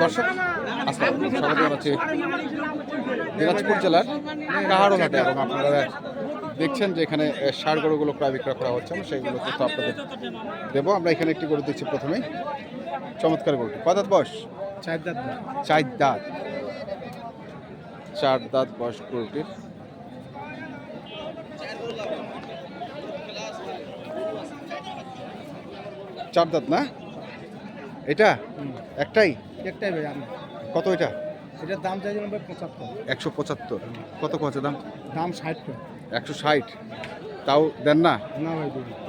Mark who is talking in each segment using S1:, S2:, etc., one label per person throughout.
S1: দর্শক আসসালাম স্বাগত জানাচ্ছি দিনাজপুর জেলার কাহারোঘাটে এবং আপনারা দেখছেন যে এখানে সার গরুগুলো প্রায় বিক্রয় করা হচ্ছে আমরা সেইগুলো তথ্য আপনাদের দেবো। আমরা এখানে একটি গরু দিচ্ছি প্রথমেই। চমৎকার গরুটি। কয় দাঁত বয়স?
S2: চার দাঁত
S1: চার দাঁত। চার দাঁত বয়স গরুটির। চার দাঁত না? এটা? একটাই?
S2: একটাই ভাই আমি।
S1: কত এটা?
S2: এটার দাম চাইছিলাম ভাই পঁচাত্তর।
S1: একশো পঁচাত্তর। কত কছে দাম?
S2: দাম ষাট।
S1: একশো ষাট। তাও দেন না?
S2: না ভাই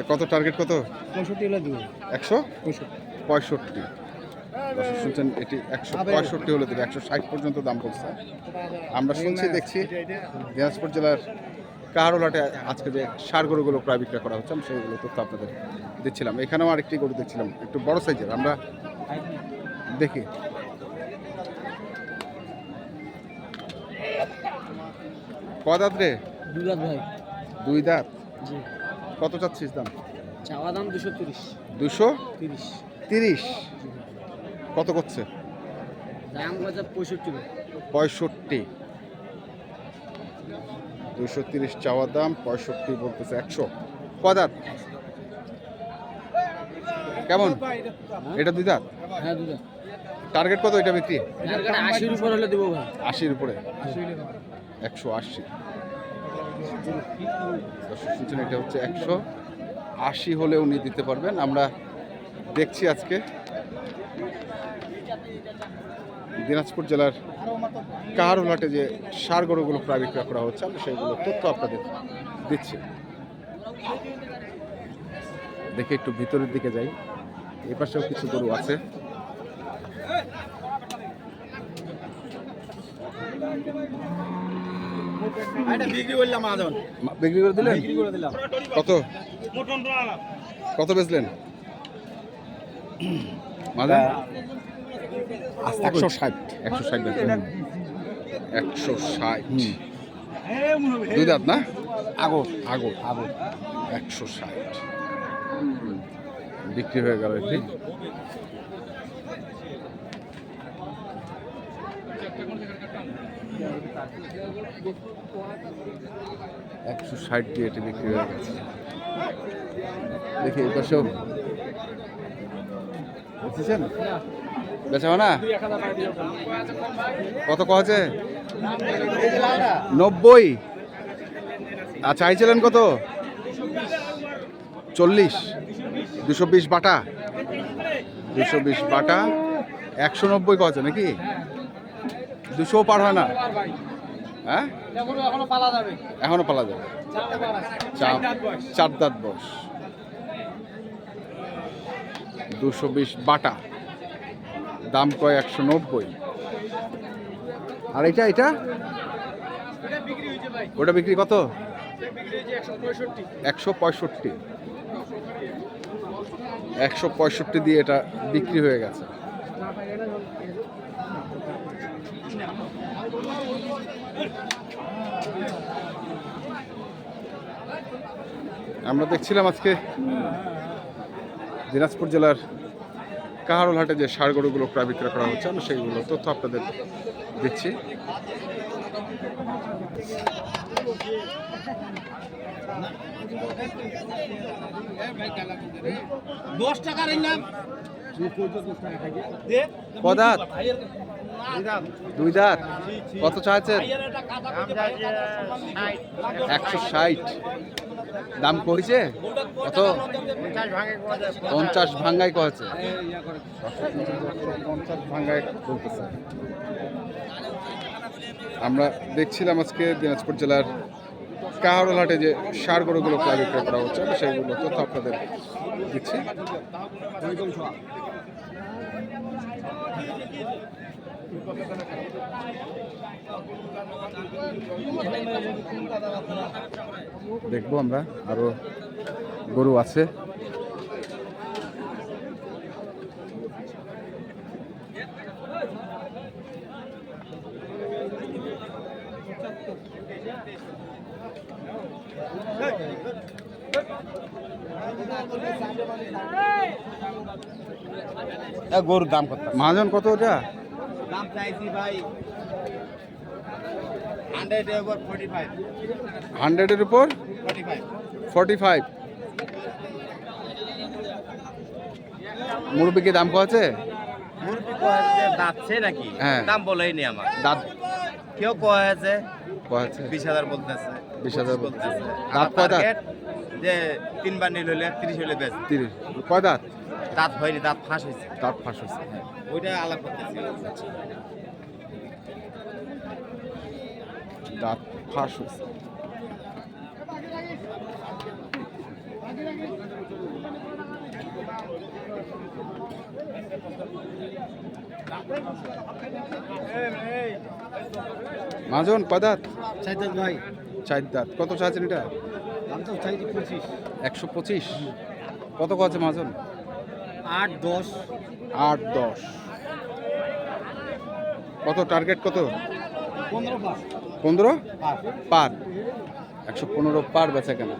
S1: কত টার্গেট কত?
S2: পঁয়ষট্টি হলে দেবো।
S1: একশো?
S2: পঁয়ষট্টি।
S1: দর্শক শুনছেন এটি একশো পঁয়ষট্টি হলে দেবে। একশো ষাট পর্যন্ত দাম বলছে। আমরা শুনছি দেখছি। দিনাজপুর জেলার কাহারোলাটে আজকে যে সার গরুগুলো প্রায় বিক্রয় করা হচ্ছে আমি সেইগুলো তথ্য আপনাদের দিচ্ছিলাম। এখানেও আরেকটি গরু দেখছিলাম একটু বড় সাইজের। আমরা দেখি। কয় দাঁত রে?
S2: দু দাঁত ভাই।
S1: দুই দাঁত? কত চাচ্ছিস দাম?
S2: চাওয়া দাম দুশো তিরিশ।
S1: দুশো
S2: তিরিশ।
S1: তিরিশ? কত করছে?
S2: দাম পঁয়ষট্টি
S1: পঁয়ষট্টি। দুশো তিরিশ চাওয়া দাম পঁয়ষট্টি বলতেছে একশো। কদাত কেমন? এটা দুই দাঁত?
S2: হ্যাঁ
S1: টার্গেট কত এটা বিক্রি?
S2: আশির উপর হলে দেবো
S1: আশির উপরে? একশো আশি। এটা হচ্ছে একশো আশি হলে উনি দিতে পারবেন। আমরা দেখছি আজকে। দিনাজপুর জেলার কাহারোলাটে যে সার গরুগুলো প্রায় বিক্রয় করা হচ্ছে আমরা সেইগুলো তথ্য আপনাদের দিচ্ছি। দেখে একটু ভিতরের দিকে যাই। এ পাশেও কিছু গরু আছে।
S2: বিক্রি
S1: করে দিলেন? কত? কত বেচলেন? একশো ষাট। একশো ষাট বেচলেন। একশো ষাট। দুই দাঁত না? আগর। আগর। আগর। একশো ষাট। বিক্রি হয়ে গেল এটি। একশো ষাট দিয়ে এটি বিক্রি হয়ে গেছে। দেখি এই পাশেও। বুঝছেন বেচা না কত কছে নব্বই? আর চাইছিলেন কত? চল্লিশ। দুশো বিশ বাটা। দুশো বিশ বাটা। একশো নব্বই কছে নাকি? দুশো পার হয় না। হ্যাঁ?
S2: এখনও পালা যাবে।
S1: এখনও পালা যাবে। চার দাঁত বয়স। দুশো বিশ বাটা। দাম কয় একশো নব্বই। আর এটা এটা? ওটা বিক্রি কত?
S2: একশো পঁয়ষট্টি।
S1: একশো পঁয়ষট্টি দিয়ে এটা বিক্রি হয়ে গেছে। আমরা দেখছিলাম আজকে দিনাজপুর জেলার কাহারোলহাটে যে সার গরুগুলো প্রায় বিক্রয় করা হচ্ছে আমরা সেইগুলো তথ্য আপনাদের দিচ্ছি।
S2: দশ টাকার নাম।
S1: কদাত দুই দাঁত। কত চাইছেন? একশো ষাট। দাম করেছে কত? পঞ্চাশ ভাঙ্গাই কয়েছে। আমরা দেখছিলাম আজকে দিনাজপুর জেলার কাহারোলহাটে যে সার গরুগুলো প্রায় বিক্রয় করা হচ্ছে সেগুলো তথ্য আপনাদের দিচ্ছি। দেখব আমরা আরও গরু আছে।
S3: গরুর দাম কত?
S1: মহাজন কত ওটা?
S3: দাম চাইছি ভাই হান্ড্রেড ওভার ফোর্টি ফাইভ
S1: হান্ড্রেডের উপর?
S3: ফোর্টি ফাইভ
S1: ফর্টি ফাইভ মুরব্বী কি দাম আছে
S3: মুরগি কয়েছে দাঁতছে নাকি?
S1: হ্যাঁ।
S3: দাম বলেই নি আমার
S1: দাঁত।
S3: কেউ কয়েছে
S1: আছে
S3: বিশ হাজার বলতেছে।
S1: 20,000
S3: বলতেছে।
S1: দাঁত কয় দাঁত?
S3: যে তিন বান্ডিল হলে তিরিশ হলে বেশ
S1: তিরিশ। কয় দাঁত?
S3: দাঁত হয়নি দাঁত ফাঁস হয়েছে।
S1: দাঁত ফাঁস হয়েছে
S3: ওইটা আলাপ করতেছি
S1: দাঁত ফাঁস হয়েছে। মাজন কয় দাঁত
S2: চাইতেন ভাই।
S1: চার দাঁত কত চাচ্ছেন এটা? একশো পঁচিশ। কত আছে মাজন?
S2: আট দশ।
S1: আট দশ। কত? টার্গেট কত?
S2: পনেরো
S1: পার। একশো পনেরো পার বেচা কেনা।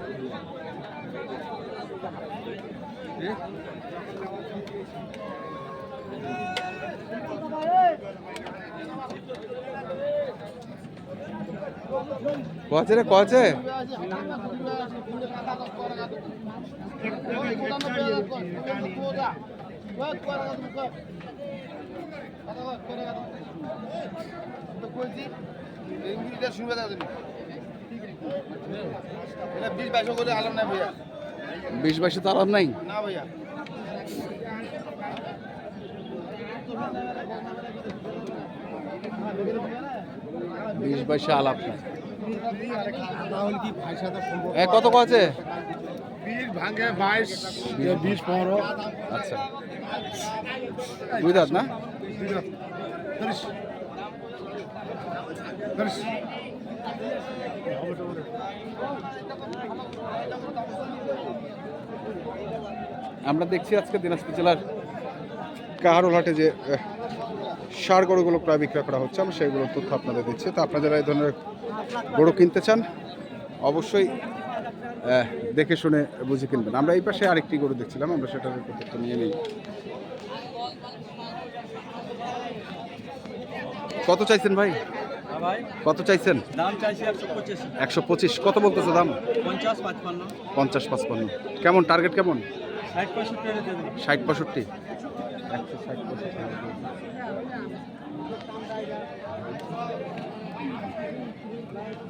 S1: কছে রে? কছে
S2: বিশ বাইশ আলাম
S1: তো আরাম নাই?
S2: না ভাইয়া
S1: বিশ বাইশে আলাপ নাই।
S2: কি
S1: কত কছে
S2: ভাঙে বাইশ বিশ পনেরো।
S1: আচ্ছা। দুই দাঁত না? আমরা দেখছি আজকে দিনাজপুর জেলার কাহারোল হাটে যে ষাঁড় গরুগুলো প্রায় বিক্রয় করা হচ্ছে আমরা সেইগুলোর তথ্য আপনাদের দিচ্ছি। তো আপনারা যারা এই ধরনের গরু কিনতে চান অবশ্যই দেখে শুনে বুঝে কিনবেন। আমরা এই পাশে আরেকটি গরু দেখছিলাম আমরা সেটার তথ্য নিয়ে নিই। কত চাইছেন ভাই?
S2: ভাই।
S1: কত চাইছেন?
S2: একশো পঁচিশ।
S1: কত বলতেছে দাম?
S2: পঞ্চাশ পাঁচপান্ন।
S1: কেমন? টার্গেট কেমন? ষাট পঁয়ষট্টি। একশো ষাট পঁয়ষট্টি।